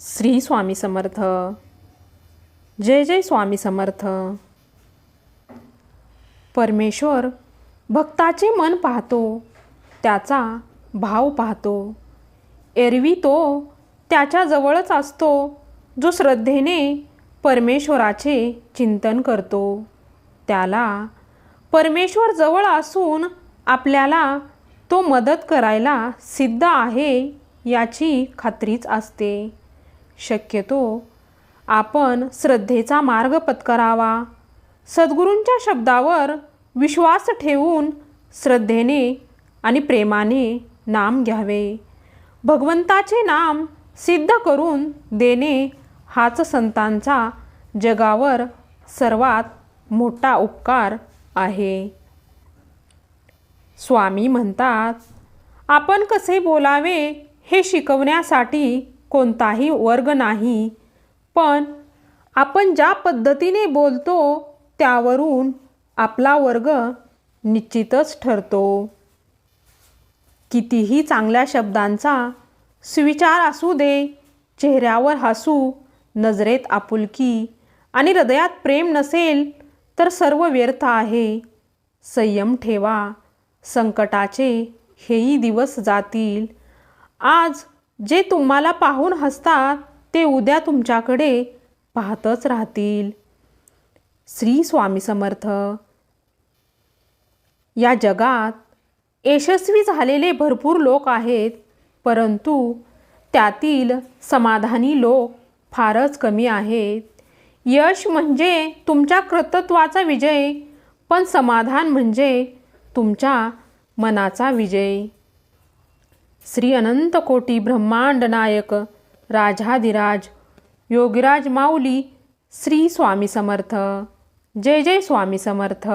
श्री स्वामी समर्थ. जय जय स्वामी समर्थ. परमेश्वर भक्ताचे मन पाहतो त्याचा भाव पाहतो. एरवी तो त्याच्याजवळच असतो जो श्रद्धेने परमेश्वराचे चिंतन करतो. त्याला परमेश्वर जवळ असून आपल्याला तो मदत करायला सिद्ध आहे याची खात्रीच असते. शक्यतो आपण श्रद्धेचा मार्ग पत्करावा. सद्गुरूंच्या शब्दावर विश्वास ठेवून श्रद्धेने आणि प्रेमाने नाम घ्यावे. भगवंताचे नाम सिद्ध करून देणे हाच संतांचा जगावर सर्वात मोठा उपकार आहे. स्वामी म्हणतात आपण कसे बोलावे हे शिकवण्यासाठी कोणताही वर्ग नाही. पण आपण ज्या पद्धतीने बोलतो त्यावरून आपला वर्ग निश्चितच ठरतो. कितीही चांगल्या शब्दांचा सुविचार असू दे चेहऱ्यावर हसू नजरेत आपुलकी आणि हृदयात प्रेम नसेल तर सर्व व्यर्थ आहे. संयम ठेवा संकटाचे हेही दिवस जातील. आज जे तुम्हाला पाहून हसतात ते उद्या तुमच्याकडे पाहतच राहतील. श्री स्वामी समर्थ. या जगात यशस्वी झालेले भरपूर लोक आहेत परंतु त्यातील समाधानी लोक फारच कमी आहेत. यश म्हणजे तुमच्या कर्तृत्वाचा विजय पण समाधान म्हणजे तुमच्या मनाचा विजय. श्री अनंत कोटी ब्रह्मांड नायक राजाधिराज योगीराज माऊली श्री स्वामी समर्थ. जय जय स्वामी समर्थ.